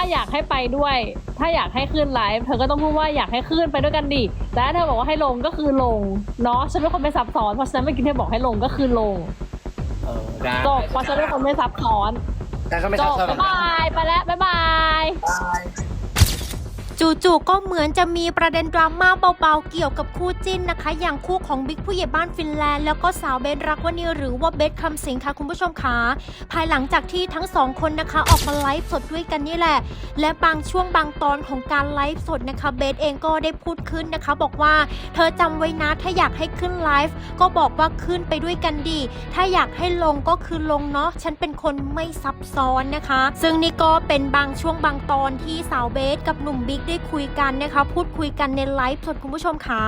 าอยากให้ไปด้วย ถ้าอยากให้ขึ้นไลฟ์เธอก็ต้องพูดว่าอยากให้ขึ้นไปด้วยกันดิแต่ถ้าเธอบอกว่าให้ลงก็คือลงเนาะฉันเป็นคนไม่ซับซ้อนเพราะฉะนั้นเมื่อกี้เธอบอกให้ลงก็คือลงเออได้จบเพราะฉันเป็นคนไม่ซับซ้อนแต่ก็ไม่จซับบซ้อนบ๊ายบายไปแล้วบ๊ายบาย จู่ๆก็เหมือนจะมีประเด็นดราม่าเบาๆเกี่ยวกับคู่จิ้นนะคะ อย่างคู่ของบิ๊กผู้ใหญ่บ้านฟินแลนด์แล้วก็สาวเบนรักวนีหรือว่าเบสคำสิงค่ะคุณผู้ชมคะภายหลังจากที่ทั้งสองคนนะคะออกมาไลฟ์สดด้วยกันนี่แหละ และบางช่วงบางตอนของการไลฟ์สดนะคะเบสเองก็ได้พูดขึ้นนะคะ บอกว่าเธอจำไว้นะถ้าอยากให้ขึ้นไลฟ์ก็บอกว่าขึ้นไปด้วยกันดีถ้าอยากให้ลงก็คือลงเนาะฉันเป็นคนไม่ซับซ้อนนะคะ ซึ่งนี่ก็เป็นบางช่วงบางตอนที่สาวเบสกับหนุ่มบิ๊กได้คุยกันนะคะพูดคุยกันในไลฟ์สดคุณผู้ชมคะ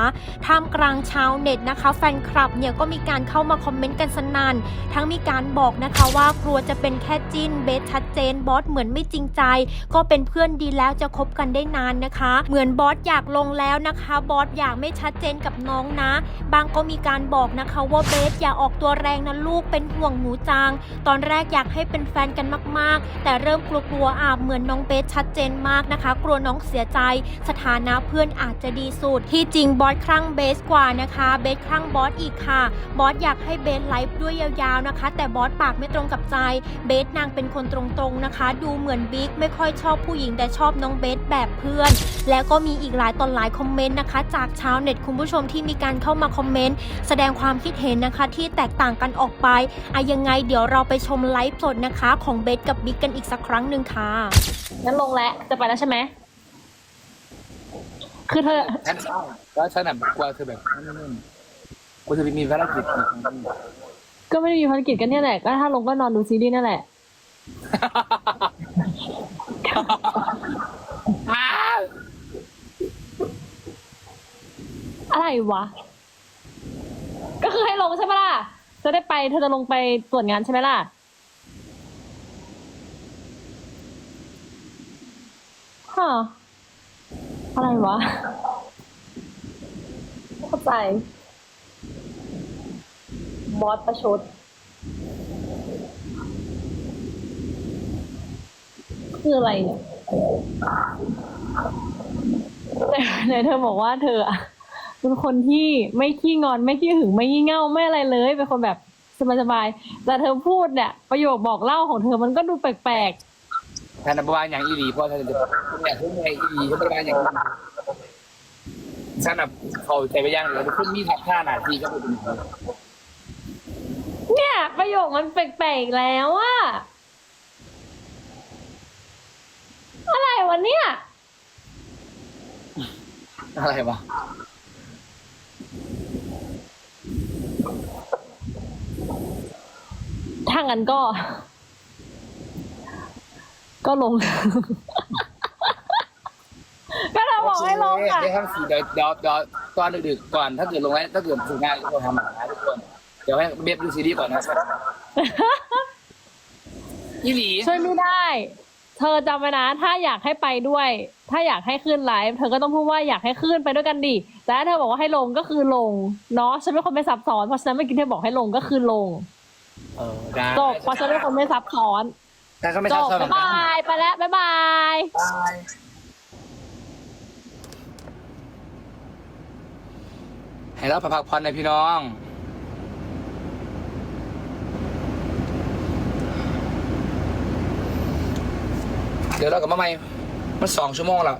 ท่ามกลางชาวเน็ตนะคะ แฟนคลับเนี่ยก็มีการเข้ามาคอมเมนต์กันสนัน่นทั้งมีการบอกนะคะว่ากลัวจะเป็นแค่จิ้นเบสชัดเจนบอสเหมือนไม่จริงใจ ก็เป็นเพื่อนดีแล้วจะคบกันได้นานนะคะ เหมือนบอสอยากลงแล้วนะคะบอสอยากไม่ชัดเจนกับน้องนะ บางก็มีการบอกนะคะว่าเบสอย่าออกตัวแรงนะลูกเป็นห่วงหนูจัง ตอนแรกอยากให้เป็นแฟนกันมากๆ แต่เริ่มกลัวๆอาบเหมือนน้องเบสชัดเจนมากนะคะ กลัวน้องเสียใจ สถานะเพื่อนอาจจะดีสุด ที่จริงบอสคลั่งเบสกว่านะคะเบสคลั่งบอสอีกค่ะ บอสอยากให้เบสไลฟ์ด้วยยาวๆนะคะ แต่บอสปากไม่ตรงกับใจ เบสนางเป็นคนตรงๆนะคะ ดูเหมือนบิ๊กไม่ค่อยชอบผู้หญิงแต่ชอบน้องเบสแบบเพื่อน แล้วก็มีอีกหลายตอนหลายคอมเมนต์นะคะ จากชาวเน็ตคุณผู้ชมที่มีการเข้ามาคอมเมนต์แสดงความคิดเห็นนะคะที่แตกต่างกันออกไปอะยังไงเดี๋ยวเราไปชมไลฟ์สดนะคะ ของเบสกับบิ๊กกันอีกสักครั้งหนึ่งค่ะ งั้นลงแล้วจะไปแล้วใช่ไหม คือเธอฉันแล้วฉันแบบกลัวเธอแบบนั่นๆกลัวเธอมีภารกิจก็ไม่ได้มีภารกิจกันเนี่ยแหละก็ถ้าลงก็นอนดูซีรีส์นั่นแหละอ้าวอะไรวะ ก็คือให้ลงใช่ไหมล่ะ จะได้ไปเธอจะลงไปตรวจงานใช่ไหมล่ะฮะ อะไรวะไม่เข้าใจ บอสประชดคืออะไรเนี่ยไหนไหนเธอบอกว่าเธออะเป็นคนที่ไม่ขี้งอนไม่ขี้หึงไม่งี่เง่าไม่อะไรเลยเป็นคนแบบสบายๆแต่เธอพูดเนี่ยประโยคบอกเล่าของเธอมันก็ดูแปลกแทนประมาณอย่างอีหลีเพราะฉันจะอยากพูดไงอีหลีฉันประมาณอย่างอีหลีฉันแบบเขาใจไปย่างเลยขึ้นมีทับท่าหนาทีก็เป็นๆเนี่ยประโยคมันแปลกๆอีกแล้วอะอะไรวะเนี่ยอะไรวะถ้างั้นก็ ก็ลง ก็เราบอกให้ลงอะ ได้ทั้งสี่เดี๋ยวเดี๋ยวเดี๋ยวตอนดึกๆก่อนถ้าเกิดลงแล้วถ้าเกิดฝึกงานก็ทำหาทุกคน เดี๋ยวให้เบบดูซีรีส์ก่อนนะครับอีหลีช่วยไม่ได้ เธอจำไว้นะ ถ้าอยากให้ไปด้วย ถ้าอยากให้ขึ้นไลฟ์ เธอก็ต้องพูดว่าอยากให้ขึ้นไปด้วยกันดิ แต่ถ้าเธอบอกว่าให้ลงก็คือลง เนาะ ฉันเป็นคนไม่ซับซ้อน เพราะฉะนั้นเมื่อกี้เธอบอกให้ลงก็คือลงเออได้จบเพราะฉันเป็นคนไม่ซับซ้อน แต่ก็ไม่จซับบซ้อนบ๊ายบาย ไปแล้วบ๊ายบายให้เราพักผ่อนนะพี่น้อง เดี๋ยวเรากลับมาใหม่ มันสองชั่วโมงแล้ว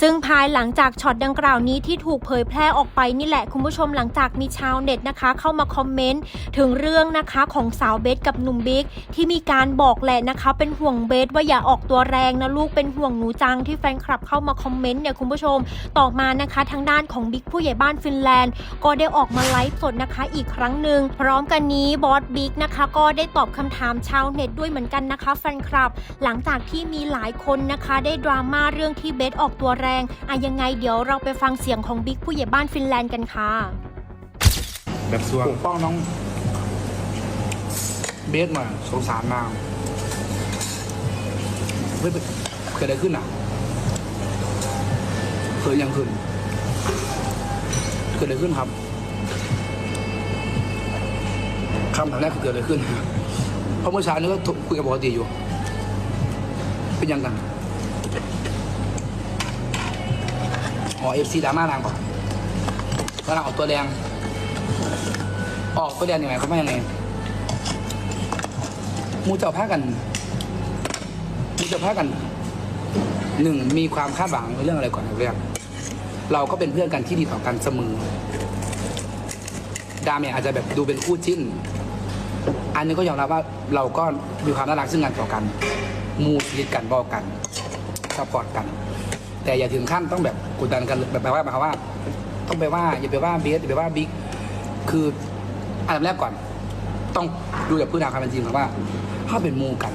ซึ่งภายหลังจากช็อตดังกล่าวนี้ที่ถูกเผยแพร่ออกไปนี่แหละคุณผู้ชมหลังจากมีชาวเน็ตนะคะ เข้ามาคอมเมนต์ถึงเรื่องนะคะของสาวเบสกับหนุ่มบิ๊กที่มีการบอกแหละนะคะ เป็นห่วงเบสว่าอย่าออกตัวแรงนะลูกเป็นห่วงหนูจังที่แฟนคลับเข้ามาคอมเมนต์เนี่ยคุณผู้ชมต่อมานะคะ ทางด้านของบิ๊กผู้ใหญ่บ้านฟินแลนด์ ก็ได้ออกมาไลฟ์สดนะคะ อีกครั้งหนึ่งพร้อมกันนี้บอสบิ๊กนะคะ ก็ได้ตอบคำถามชาวเน็ตด้วยเหมือนกันนะคะแฟนคลับ หลังจากที่มีหลายคนนะคะ ได้ดราม่าเรื่องที่เบสออกตัวแรงอะยังไงเดี๋ยวเราไปฟังเสียงของบิ๊กผู้ใหญ่บ้านฟินแลนด์กันค่ะ แบบส่วนปกป้องน้อง เบสมาสงสารนางเฮ้ยเกิดอะไรขึ้นอะเกิดยังขึ้นเกิดอะไรขึ้นครับคำถามแรกคือเกิดอะไรขึ้นเพราะเมื่อเช้านี้ก็คุยกับปกติอยู่ เป็นยังไง อ๋อเอฟซีดราม่านางบอกว่านางออกตัวแดงออกตัวแดงยังไงเขาไม่ยังไงมูเจ้าพากันมูเจ้าพากันหนึ่งมีความคาดหวังเรื่องอะไรก่อนเรื่อง เราก็เป็นเพื่อนกันที่ดีต่อกันเสมอดาเมจอาจจะแบบดูเป็นคู่จิ้น อันนี้ก็ยอมรับว่าเราก็มีความน่ารักซึ่งกันต่อกัน มูสนิทกันบอกกันซัพพอร์ตกัน แต่อย่าถึงขั้นต้องแบบกดดันกันแบบแปลว่าหมายความว่า ต้องไปว่าอย่าไปว่าเบสอย่าไปว่าบิ๊กคืออันดับแรกก่อน ต้องดูจากพื้นฐานความเป็นจริงก่อนว่าถ้าเป็นมูกัน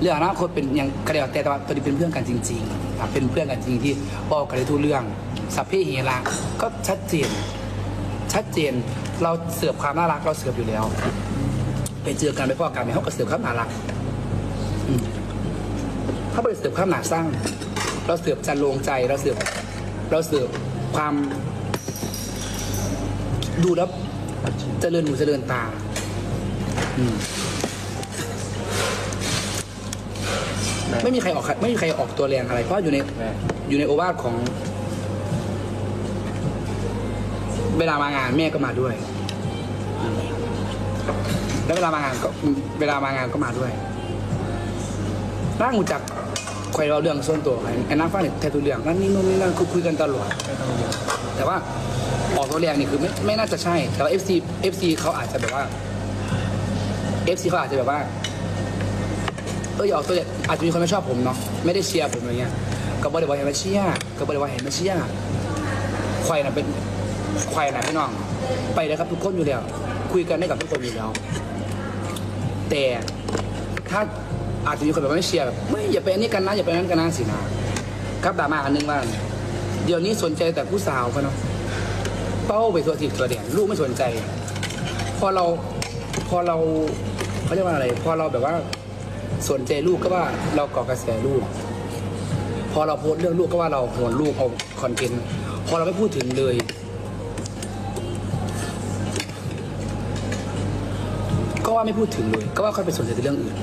เรื่องอนาคตเป็นยังกระเดียวแต่ว่าตอนนี้เป็นเพื่อนกันจริงๆครับเป็นเพื่อนกันจริงที่บอกกันได้ทุกเรื่องสัพเพเหระก็ชัดเจน ชัดเจนเราเสิร์ฟความน่ารักเราเสิร์ฟอยู่แล้ว ไปเจอกันไปพ่อกันไปเขาก็เสิร์ฟความน่ารักอืมเขาไปเสิร์ฟความหนาสร้าง เราเสิร์ฟจันโลงใจเราเสิร์ฟเราเสิร์ฟความ ดูแล้วเจริญหูเจริญตาอืมไม่มีใครออกไม่มีใครออกตัวแรงอะไร เพราะอยู่ในแม่อยู่ในโอวาทของ เวลามางานแม่ก็มาด้วย แล้วเวลามางานก็ เวลามางานก็มาด้วยร่างหูจัก คอยเราเรื่องส่วนตัวไอ้ไอ้นั่งฟังเนี่ยแททุเรื่องนั่นนี่นู่นนี่นั่นคือคุยกันตลอดแต่ว่าออกตัวแรงนี่คือไม่ไม่น่าจะใช่ แต่ว่า FC FC เขาอาจจะแบบว่า FC เขาอาจจะแบบว่า เอออย่าออกตัวเนี่ยอาจจะมีคนไม่ชอบผมเนาะไม่ได้เชียร์ผมอะไรเงี้ยก็บอกเลยว่าเห็นมาเชียร์ก็บอกเลยว่าเห็นมาเชียร์ควายน่ะเป็นควายน่ะพี่น้อง ไปเลยครับทุกคนอยู่แล้ว คุยกันได้กับทุกคนอยู่แล้วแต่ถ้า อาจจะมีคนแบบว่าไม่เชียร์แบบไม่อย่าไปอันนี้กันนะอย่าไปอันนั้นกันนะสินะครับดราม่าอันนึงว่า เดี๋ยวนี้สนใจแต่ผู้สาวเขาเนาะเป้าไปตัวทิศตัวเด่นลูกไม่สนใจ พอเราพอเราเขาเรียกว่าอะไร พอเราแบบว่าสนใจลูกก็ว่าเราก่อกระแสลูก พอเราโพสเรื่องลูกก็ว่าเราโหนลูกเอาคอนเทนต์พอเราไม่พูดถึงเลย ก็ว่าไม่พูดถึงเลย ก็ว่าค่อยไปสนใจเรื่องอื่น